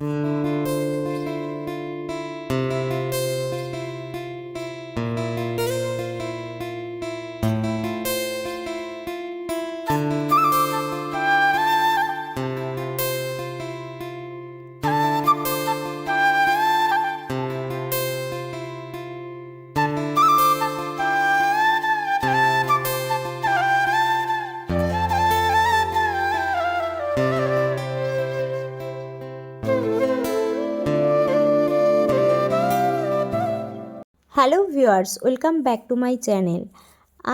Mm-hmm. Hello viewers, welcome back to my channel.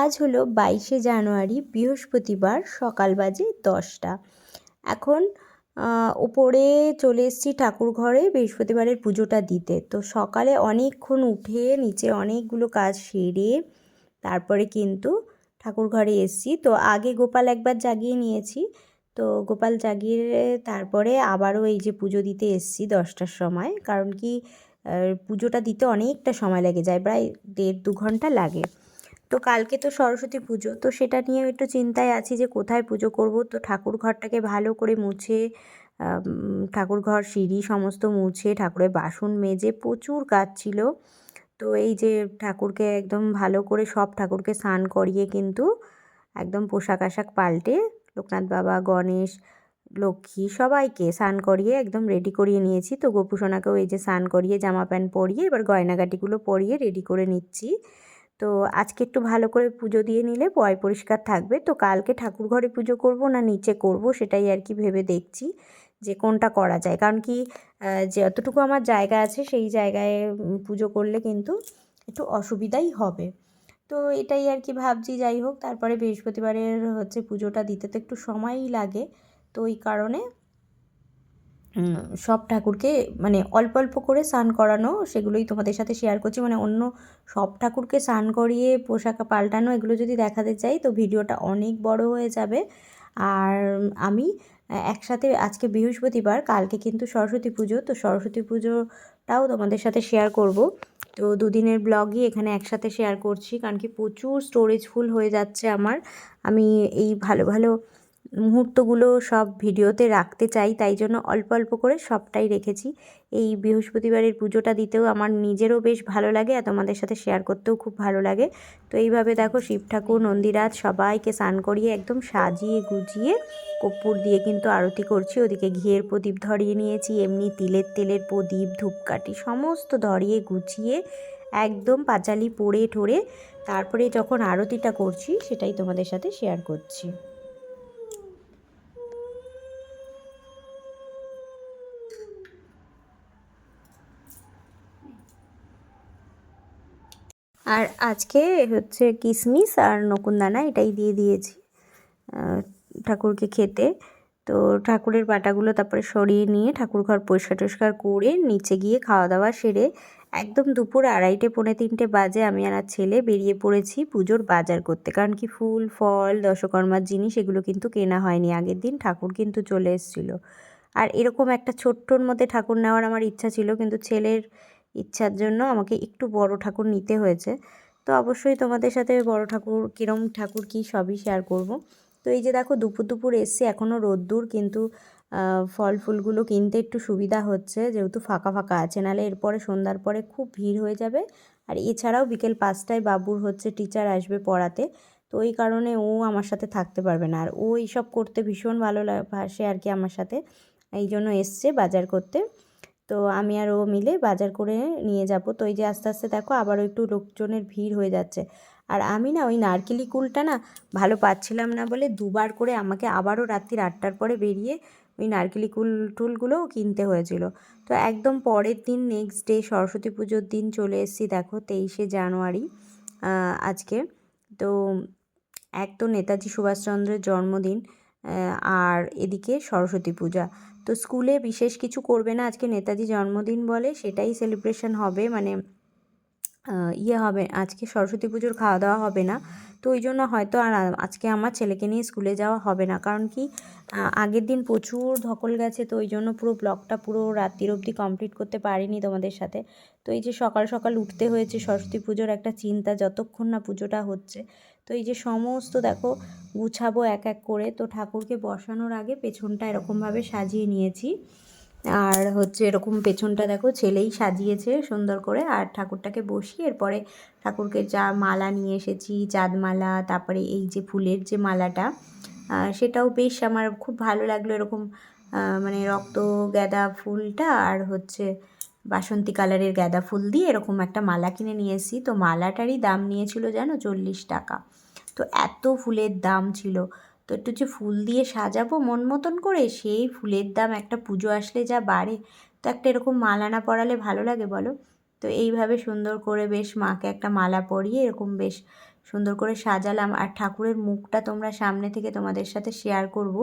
আজ হলো বাইশে জানুয়ারি, বৃহস্পতিবার, সকাল বাজে দশটা। এখন ওপরে চলে এসেছি ঠাকুর ঘরে, বৃহস্পতিবারের পুজোটা দিতে। তো সকালে অনেকক্ষণ উঠে, নিচে অনেকগুলো কাজ সেরে, তারপরে কিন্তু ঠাকুর ঘরে এসেছি। তো আগে গোপাল একবার জাগিয়ে নিয়েছি। তো গোপাল জাগিয়ে তারপরে আবারও এই যে পুজো দিতে এসেছি দশটার সময়। কারণ কি পুজোটা দিতে অনেকটা সময় লেগে যায়, প্রায় দেড় দু ঘণ্টা লাগে। তো কালকে তো সরস্বতী পুজো, তো সেটা নিয়ে একটু চিন্তায় আছি যে কোথায় পুজো করব। তো ঠাকুর ঘরটাকে ভালো করে মুছে ঠাকুর ঘর, সিঁড়ি সমস্ত মুছে, ঠাকুরের বাসন মেজে প্রচুর কাজ ছিল। তো এই যে ঠাকুরকে একদম ভালো করে সব ঠাকুরকে স্নান করিয়ে কিন্তু একদম পোশাক আশাক পাল্টে, লোকনাথ বাবা, গণেশ লক্ষ্মী সবাইকে স্নান করিয়ে একদম রেডি করিয়ে নিয়েছি। তো গোপুসোনাকেও এই যে স্নান করিয়ে জামা প্যান্ট পরিয়ে এবার গয়নাগাটিগুলো পরিয়ে রেডি করে নিচ্ছি। তো আজকে একটু ভালো করে পুজো দিয়ে নিলে পয় পরিষ্কার থাকবে। তো কালকে ঠাকুর ঘরে পুজো করব না নিচে করব সেটাই আর কি ভেবে দেখছি যে কোনটা করা যায়। কারণ কি যতটুকু আমার জায়গা আছে সেই জায়গায় পুজো করলে কিন্তু একটু অসুবিধাই হবে। তো এটাই আর কি ভাবছি। যাই হোক, তারপরে বৃহস্পতিবারের হচ্ছে পুজোটা দিতে তো একটু সময়ই লাগে। তো ওই কারণে সব ঠাকুরকে মানে অল্প অল্প করে স্নান করানো, সেগুলোই তোমাদের সাথে শেয়ার করছি। মানে অন্য সব ঠাকুরকে স্নান করিয়ে পোশাক পাল্টানো, এগুলো যদি দেখাতে চাই, তো ভিডিওটা অনেক বড় হয়ে যাবে। আর আমি, একসাথে আজকে বৃহস্পতিবার, কালকে কিন্তু সরস্বতী পুজো, তো সরস্বতী পুজোটাও তোমাদের সাথে শেয়ার করব। তো দুদিনের ব্লগই এখানে একসাথে শেয়ার করছি, কারণ কি প্রচুর স্টোরেজ ফুল হয়ে যাচ্ছে আমার। আমি এই ভালো ভালো মুহূর্তগুলো সব ভিডিওতে রাখতে চাই, তাই জন্য অল্প অল্প করে সবটাই রেখেছি। এই বৃহস্পতিবারের পুজোটা দিতেও আমার নিজেরও বেশ ভালো লাগে আর তোমাদের সাথে শেয়ার করতেও খুব ভালো লাগে। তো এইভাবে দেখো শিব ঠাকুর, নন্দীরাজ সবাইকে স্নান করিয়ে একদম সাজিয়ে গুজিয়ে কর্পূর দিয়ে কিন্তু আরতি করছি। ওদিকে ঘিয়ের প্রদীপ ধরিয়ে নিয়েছি, এমনি তিলের তেলের প্রদীপ, ধূপকাঠি সমস্ত ধরিয়ে গুছিয়ে একদম পাঁচালি পড়ে ঠোরে তারপরে যখন আরতিটা করছি সেটাই তোমাদের সাথে শেয়ার করছি। আর আজকে হচ্ছে কিশমিশ আর নকুনদানা এটাই দিয়ে দিয়েছি ঠাকুরকে খেতে। তো ঠাকুরের বাটাগুলো তারপরে সরিয়ে নিয়ে ঠাকুর ঘর পরিষ্কার টরিষ্কার করে নিচে গিয়ে খাওয়া দাওয়া সেরে একদম দুপুর আড়াইটে, পৌনে তিনটে বাজে আমি আর ছেলে বেরিয়ে পড়েছি পুজোর বাজার করতে। কারণ কি ফুল, ফল, দশকর্মার জিনিস এগুলো কিন্তু কেনা হয়নি। আগের দিন ঠাকুর কিন্তু চলে এসেছিল। আর এরকম একটা ছোট্টর মধ্যে ঠাকুর নেওয়ার আমার ইচ্ছা ছিল, কিন্তু ছেলের ইচ্ছার জন্য আমাকে একটু বড় ঠাকুর নিতে হয়েছে। তো অবশ্যই তোমাদের সাথে বড় ঠাকুর, কীরম ঠাকুর কী সবই শেয়ার করব। তো এই যে দেখো দুপুর দুপুর এসছে এখনও রোদ্দুর কিন্তু ফল ফুলগুলো কিনতে একটু সুবিধা হচ্ছে, যেহেতু ফাঁকা ফাঁকা আছে, নাহলে এরপরে সন্ধ্যার পরে খুব ভিড় হয়ে যাবে। আর এছাড়াও বিকেল পাঁচটায় বাবুর হচ্ছে টিচার আসবে পড়াতে, তো ওই কারণে ও আমার সাথে থাকতে পারবে না। আর ও এইসব করতে ভীষণ ভালো বাসে আর কি আমার সাথে এই জন্য এসছে বাজার করতে। তো আমি আর ও মিলে বাজার করে নিয়ে যাব। তো এই যে আস্তে আস্তে দেখো আবারও একটু লোকজনের ভিড় হয়ে যাচ্ছে। আর আমি না ওই নারকেলি কুলটা না ভালো পাচ্ছিলাম না বলে দুবার করে আমাকে আবারও রাত্রির আটটার পরে বেরিয়ে ওই নারকেলি কুল টুলগুলোও কিনতে হয়েছিল। তো একদম পরের দিন নেক্সট ডে সরস্বতী পুজোর দিন চলে এসেছি দেখো তেইশে জানুয়ারি আজকে। তো এক তো নেতাজি সুভাষচন্দ্রের জন্মদিন আর এদিকে সরস্বতী পূজা। তো স্কুলে বিশেষ কিছু করবে না, আজকে নেতাজি জন্মদিন বলে, সেটাই সেলিব্রেশন হবে মানে ইয়ে হবে, আজকে সরস্বতী পুজোর খাওয়া দাওয়া হবে না। তো ওই জন্য হয়তো আর আজকে আমার ছেলেকে নিয়ে স্কুলে যাওয়া হবে না, কারণ কি আগের দিন প্রচুর ধকল গেছে, তো ওই জন্য পুরো ব্লগটা পুরো রাত্রির অবধি কমপ্লিট করতে পারিনি তোমাদের সাথে। তো এই যে সকাল সকাল উঠতে হয়েছে সরস্বতী পুজোর একটা চিন্তা, যতক্ষণ না পুজোটা হচ্ছে তো এই যে সমস্ত দেখো, গুছাবো এক এক করে। তো ঠাকুরকে বসানোর আগে পেছনটা এরকমভাবে সাজিয়ে নিয়েছি। আর হচ্ছে এরকম পেছনটা দেখো, ছেলেই সাজিয়েছে সুন্দর করে। আর ঠাকুরটাকে বসিয়ে এরপরে ঠাকুরকে যা মালা নিয়ে এসেছি, চাঁদমালা, তারপরে এই যে ফুলের যে মালাটা সেটাও বেশ আমার খুব ভালো লাগল এরকম মানে রক্ত গাঁদা ফুলটা আর হচ্ছে বাসন্তী কালারের গাঁদা ফুল দিয়ে এরকম একটা মালা কিনে নিয়ে এসেছি। তো মালাটারই দাম নিয়েছিল জানো, চল্লিশ টাকা। তো এত ফুলের দাম ছিল। তো একটু যে ফুল দিয়ে সাজাবো মন মতন করে, সেই ফুলের দাম একটা পুজো আসলে যা বাড়ে, তো একটা এরকম মালা না পরালে ভালো লাগে বলো? তো এইভাবে সুন্দর করে বেশ মাকে একটা মালা পরিয়ে এরকম বেশ সুন্দর করে সাজালাম। আর ঠাকুরের মুখটা তোমরা সামনে থেকে তোমাদের সাথে শেয়ার করব।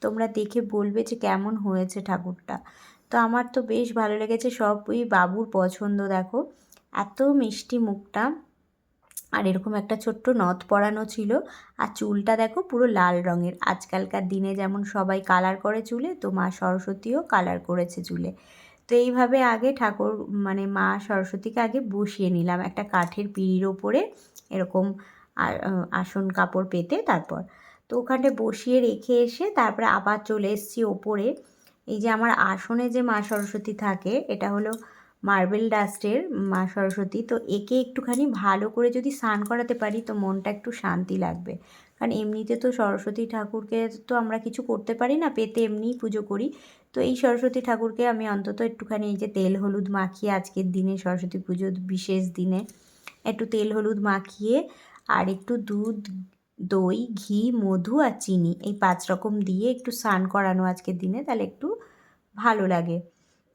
তোমরা দেখে বলবে যে কেমন হয়েছে ঠাকুরটা। তো আমার তো বেশ ভালো লেগেছে, সবই বাবুর পছন্দ দেখো। এত মিষ্টি মুখটা। আর এরকম একটা ছোট্ট নথ পরানো ছিল। আর চুলটা দেখো পুরো লাল রঙের। আজকালকার দিনে যেমন সবাই কালার করে চুলে, তো মা সরস্বতীও কালার করেছে চুলে। তো এইভাবে আগে ঠাকুর মানে মা সরস্বতীকে আগে বসিয়ে নিলাম একটা কাঠের পিঁড়ির ওপরে এরকম আসন কাপড় পেতে তারপর। তো ওখানে বসিয়ে রেখে এসে তারপরে আবার চলে এসেছি ওপরে। এই যে আমার আসনে যে মা সরস্বতী থাকে, এটা হলো মার্বেল ডাস্টের, মা সরস্বতী। তো একে একটুখানি ভালো করে যদি স্নান করাতে পারি, তো মনটা একটু শান্তি লাগবে। কারণ এমনিতে তো সরস্বতী ঠাকুরকে তো আমরা কিছু করতে পারি না, পেতে এমনিই পুজো করি। তো এই সরস্বতী ঠাকুরকে আমি অন্তত একটুখানি এই যে তেল হলুদ মাখিয়ে আজকের দিনে, সরস্বতী পুজোর বিশেষ দিনে, একটু তেল হলুদ মাখিয়ে আর একটু দুধ, দই, ঘি, মধু আর চিনি, এই পাঁচ রকম দিয়ে একটু স্নান করানো আজকের দিনে, তাহলে একটু ভালো লাগে।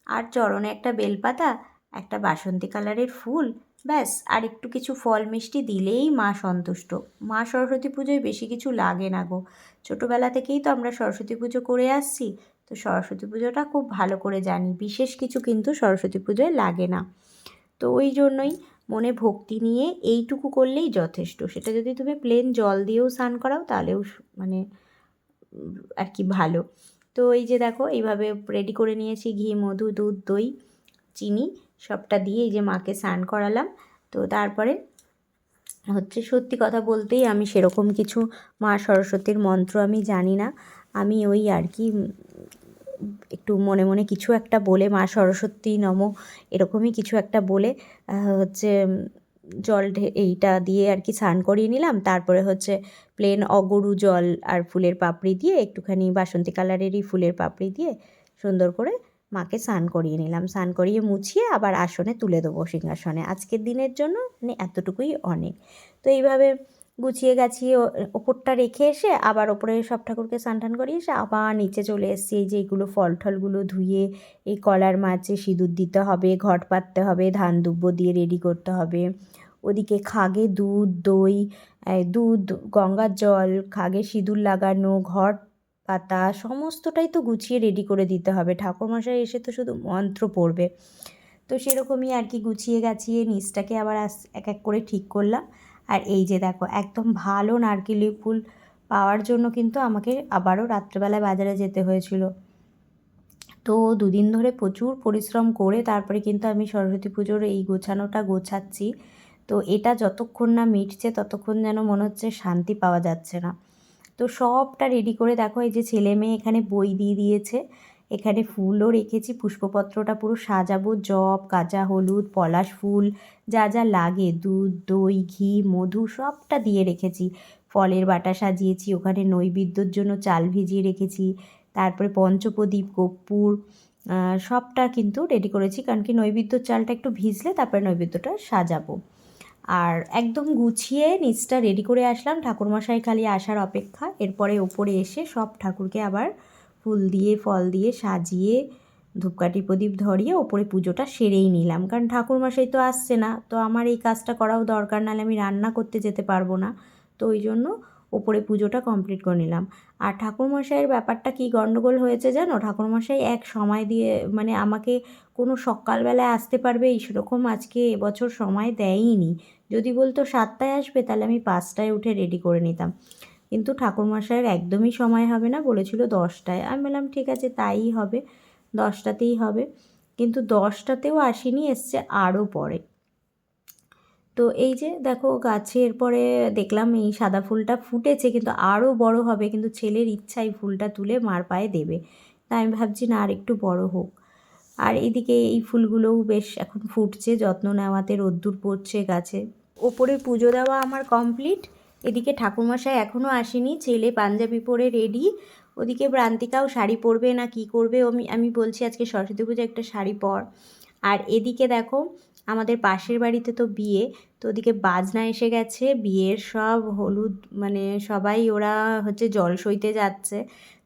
আর চরণে একটা বেলপাতা, একটা বাসন্তী কালারের ফুল, ব্যাস। আর একটু কিছু ফল মিষ্টি দিলেই মা সন্তুষ্ট। মা সরস্বতী পুজোয় বেশি কিছু লাগে না গো। ছোটোবেলা থেকেই তো আমরা সরস্বতী পুজো করে আসছি। তো সরস্বতী পুজোটা খুব ভালো করে জানি। বিশেষ কিছু কিন্তু সরস্বতী পুজোয় লাগে না। তো ওই জন্যই মনে ভক্তি নিয়ে এইটুকু করলেই যথেষ্ট। সেটা যদি তুমি প্লেন জল দিয়েও স্নান করাও, তাহলেও মানে আর কি ভালো। তো এই যে দেখো, এইভাবে রেডি করে নিয়েছি ঘি, মধু, দুধ, দই, চিনি, সবটা দিয়ে এই যে মাকে স্নান করালাম। তো তারপরে হচ্ছে সত্যি কথা বলতেই আমি সেরকম কিছু, মা সরস্বতীর মন্ত্র আমি জানি না। আমি ওই আর কি একটু মনে মনে কিছু একটা বলে, মা সরস্বতী নম, এরকমই কিছু একটা বলে হচ্ছে জল এইটা দিয়ে আর কি স্নান করিয়ে নিলাম। তারপরে হচ্ছে প্লেন অগরু জল আর ফুলের পাপড়ি দিয়ে একটুখানি বাসন্তী কালারেরই ফুলের পাপড়ি দিয়ে সুন্দর করে মাকে স্নান করিয়ে নিলাম। স্নান করিয়ে মুছিয়ে আবার আসনে তুলে দেবো সিংহাসনে। আজকের দিনের জন্য মানে এতটুকুই অনেক। তো এইভাবে গুছিয়ে গাছিয়ে ওপরটা রেখে এসে আবার ওপরে সব ঠাকুরকে স্নান করিয়ে এসে আবার নিচে চলে এসেছি। এই যে এইগুলো ফল টলগুলো ধুয়ে এই কলার মাঝে সিঁদুর দিতে হবে, ঘট পাততে হবে, ধান দুব্বো দিয়ে রেডি করতে হবে। ওদিকে খাগে দুধ, দই দুধ, গঙ্গার জল, খাগে সিঁদুর লাগানো, ঘট পাতা, সমস্তটাই তো গুছিয়ে রেডি করে দিতে হবে। ঠাকুরমশাই এসে তো শুধু মন্ত্র পড়বে। তো সেরকমই আর কি গুছিয়ে গাছিয়ে নিচটাকে আবার এক এক করে ঠিক করলাম। আর এই যে দেখো, একদম ভালো নারকেলি ফুল পাওয়ার জন্য কিন্তু আমাকে আবারও রাত্রেবেলায় বাজারে যেতে হয়েছিল। তো দুদিন ধরে প্রচুর পরিশ্রম করে তারপরে কিন্তু আমি সরস্বতী পুজোর এই গোছানোটা গোছাচ্ছি। তো এটা যতক্ষণ না মিটছে, ততক্ষণ যেন মনে হচ্ছে শান্তি পাওয়া যাচ্ছে না। তো সবটা রেডি করে দেখো, এই যে ছেলে মেয়ে এখানে বই দিয়ে দিয়েছে। এখানে ফুলও রেখেছি, পুষ্পপত্রটা পুরো সাজাবো, জব, কাঁচা হলুদ, পলাশ ফুল, যা যা লাগে, দুধ, দই, ঘি, মধু সবটা দিয়ে রেখেছি। ফলের বাটা সাজিয়েছি, ওখানে নৈবেদ্যর জন্য চাল ভিজিয়ে রেখেছি, তারপরে পঞ্চপ্রদীপ কর্পূর সবটা কিন্তু রেডি করেছি। কারণ কি, নৈবেদ্যর চালটা একটু ভিজলে তারপরে নৈবেদ্যটা সাজাবো। আর একদম গুছিয়ে নিচটা রেডি করে আসলাম। ঠাকুরমশাই খালি আসার অপেক্ষা। এরপরে ওপরে এসে সব ঠাকুরকে আবার ফুল দিয়ে, ফল দিয়ে সাজিয়ে, ধূপকাঠি প্রদীপ ধরিয়ে ওপরে পুজোটা সেরেই নিলাম। কারণ ঠাকুরমশাই তো আসছে না। তো আমার এই কাজটা করাও দরকার, নাহলে আমি রান্না করতে যেতে পারব না। তো ওই জন্য ওপরে পুজোটা কমপ্লিট করে নিলাম। আর ঠাকুরমশাইয়ের ব্যাপারটা কি গণ্ডগোল হয়েছে জানো? ঠাকুরমশাই এক সময় দিয়ে মানে আমাকে কোনো সকালবেলায় আসতে পারবে এই সেরকম আজকে এবছর সময় দেয়ইনি। যদি বলতো সাতটায় আসবে, তাহলে আমি পাঁচটায় উঠে রেডি করে নিতাম। কিন্তু ঠাকুরমশাইয়ের একদমই সময় হবে না, বলেছিল দশটায়। আমি বললাম, ঠিক আছে তাই হবে। দশটাতেই হবে। কিন্তু দশটাতেও আসেনি, এসছে আরও পরে। তো এই যে দেখো গাছে এরপরে দেখলাম এই সাদা ফুলটা ফুটেছে, কিন্তু আরও বড় হবে, কিন্তু ছেলের ইচ্ছা এই ফুলটা তুলে মার পায়ে দেবে। তাই আমি ভাবছি না, আর একটু বড় হোক। আর এদিকে এই ফুলগুলোও বেশ এখন ফুটছে, যত্ন নেওয়াতে রোদ্দুর পড়ছে গাছে। ওপরে পুজো দেওয়া আমার কমপ্লিট। এদিকে ঠাকুরমশাই এখনও আসেনি, ছেলে পাঞ্জাবি পরে রেডি। ওদিকে ব্রান্তিকাও শাড়ি পরবে না, কি করবে? আমি আমি বলছি আজকে সরস্বতী পুজো একটা শাড়ি পর। আর এদিকে দেখো আমাদের পাশের বাড়িতে তো বিয়ে, তো ওদিকে বাজনা এসে গেছে, বিয়ের সব হলুদ মানে সবাই ওরা হচ্ছে জল সইতে যাচ্ছে।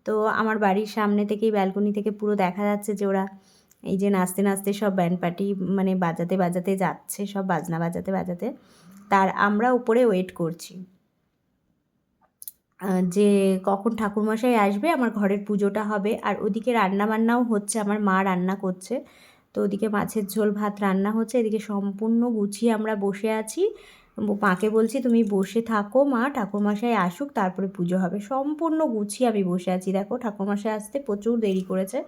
তো আমার বাড়ির সামনে থেকেই ব্যালকনি থেকে পুরো দেখা যাচ্ছে যে ওরা এই যে নাচতে নাচতে সব ব্যান্ড পার্টি মানে বাজাতে বাজাতে যাচ্ছে, সব বাজনা বাজাতে বাজাতে। তার আমরা উপরে ওয়েট করছি। যে কখন ঠাকুরমশাই আসবে, আমার ঘরের পুজোটা হবে, আর ওদিকে রান্না বান্নাও হচ্ছে, আমার মা রান্না করছে। তো ওদিকে মাছের ঝোল, ভাত রান্না হচ্ছে। এদিকে সম্পূর্ণ গুছিয়ে আমরা বসে আছি। মাকে বলছি, তুমি বসে থাকো মা, ঠাকুরমশাই আসুক, তারপরে পুজো হবে। সম্পূর্ণ গুছিয়ে আমি বসে আছি। দেখো, ঠাকুরমশাই আসতে প্রচুর দেরি করেছে।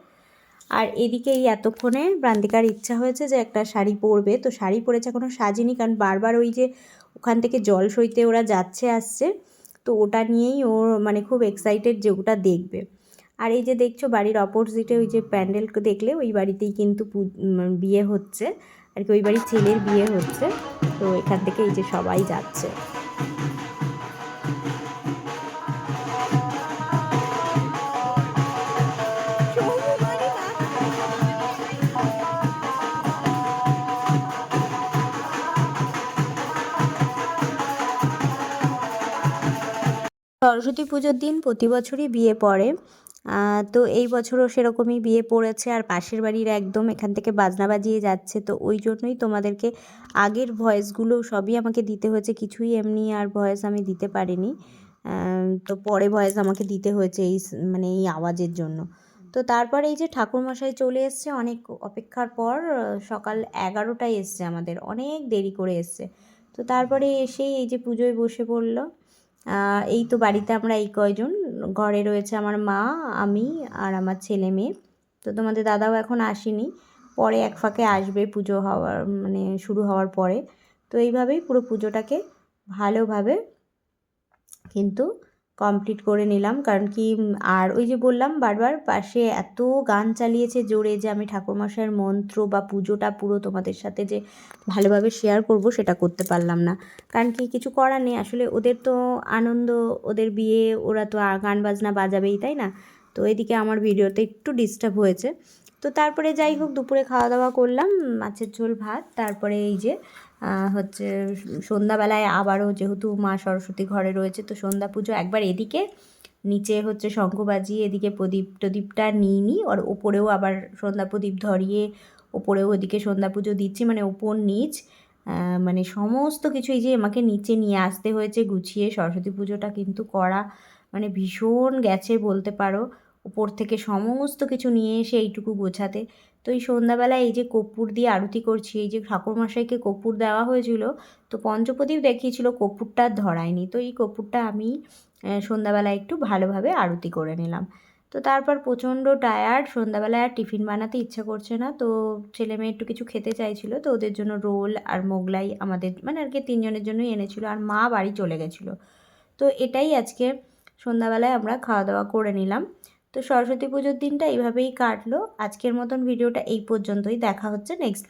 আর এদিকে এই এতক্ষণে প্রান্তিকার ইচ্ছা হয়েছে যে একটা শাড়ি পরবে। তো শাড়ি পরেছে এখনও সাজিনি, কারণ বারবার ওই যে ওখান থেকে জল সইতে ওরা যাচ্ছে, আসছে। তো ওটা নিয়েই ও মানে খুব এক্সাইটেড যে ওটা দেখবে। আর এই যে দেখছ বাড়ির অপোজিটে ওই যে প্যান্ডেল দেখলে ওই বাড়িতেই কিন্তু বিয়ে হচ্ছে। আর কি, ওই বাড়ির ছেলের বিয়ে হচ্ছে। তো এখান থেকে এই যে সবাই যাচ্ছে। সরস্বতী পুজোর দিন প্রতি বছরই বিয়ে পড়ে। তো এই বছরও সেরকমই বিয়ে পড়েছে আর পাশের বাড়ির একদম এখান থেকে বাজনা বাজিয়ে যাচ্ছে। তো ওই জন্যই তোমাদেরকে আগের ভয়েসগুলো সবই আমাকে দিতে হয়েছে। কিছুই এমনি আর ভয়েস আমি দিতে পারিনি। তো পরে ভয়েস আমাকে দিতে হয়েছে এই মানে এই আওয়াজের জন্য। তো তারপর এই যে ঠাকুরমশাই চলে এসছে, অনেক অপেক্ষার পর সকাল এগারোটায় এসছে আমাদের। অনেক দেরি করে এসছে। তো তারপরে এসেই এই যে পুজোয় বসে পড়ল। এই তো বাড়িতে আমরা এই কয়জন। ঘরে রয়েছে আমার মা, আমি আর আমার ছেলে মেয়ে। তো তোমাদের দাদাও এখন আসেনি। পরে এক ফাঁকে আসবে পুজো হওয়ার মানে শুরু হওয়ার পরে। তো এইভাবেই পুরো পুজোটাকে ভালোভাবে কিন্তু কমপ্লিট করে নিলাম। কারণ কি আর ওই যে বললাম বারবার, পাশে এত গান চালিয়েছে জোরে যে আমি ঠাকুরমশাইয়ের মন্ত্র বা পুজোটা পুরো তোমাদের সাথে যে ভালোভাবে শেয়ার করব সেটা করতে পারলাম না। কারণ কি, কিছু করার নেই। আসলে ওদের তো আনন্দ, ওদের বিয়ে, ওরা তো গান বাজনা বাজাবেই, তাই না? তো এদিকে আমার ভিডিওতে একটু ডিস্টার্ব হয়েছে। তো তারপরে যাই হোক, দুপুরে খাওয়া দাওয়া করলাম, মাছের ঝোল, ভাত, তারপরে এই যে হচ্ছে সন্ধ্যাবেলায় আবারও যেহেতু মা সরস্বতী ঘরে রয়েছে, তো সন্ধ্যা পুজো একবার এদিকে, নিচে হচ্ছে শঙ্খ বাজিয়ে এদিকে প্রদীপ টদীপটা নিয়ে নিই, আর ওপরেও আবার সন্ধ্যা প্রদীপ ধরিয়ে ওপরেও ওদিকে সন্ধ্যা পুজো দিচ্ছি মানে ওপর নিচ মানে সমস্ত কিছু এই যে আমাকে নিচে নিয়ে আসতে হয়েছে, গুছিয়ে সরস্বতী পুজোটা কিন্তু করা মানে ভীষণ গেছে বলতে পারো উপর থেকে সমস্ত কিছু নিয়ে এসে এইটুকু গোছাতে। তো এই সন্ধ্যাবেলায় এই যে কর্পূর দিয়ে আরতি করছি, এই যে ঠাকুরমশাইকে কর্পূর দেওয়া হয়েছিল, তো পঞ্চপ্রদীপ দেখিয়েছিল কর্পূরটা ধরায়নি। তো এই কর্পূরটা আমি সন্ধ্যাবেলায় একটু ভালোভাবে আরতি করে নিলাম। তো তারপর প্রচণ্ড টায়ার্ড সন্ধ্যাবেলায় আর টিফিন বানাতে ইচ্ছা করছে না, তো ছেলে মেয়ে একটু কিছু খেতে চাইছিল, তো ওদের জন্য রোল আর মোগলাই আমাদের মানে আর কি তিনজনের জন্যই এনেছিল, আর মা বাড়ি চলে গেছিল। তো এটাই আজকে সন্ধ্যাবেলায় আমরা খাওয়া দাওয়া করে নিলাম। তো সরস্বতী পুজোর দিনটা এইভাবেই কাটলো। আজকের মতন ভিডিওটা এই পর্যন্তই। দেখা হচ্ছে নেক্সট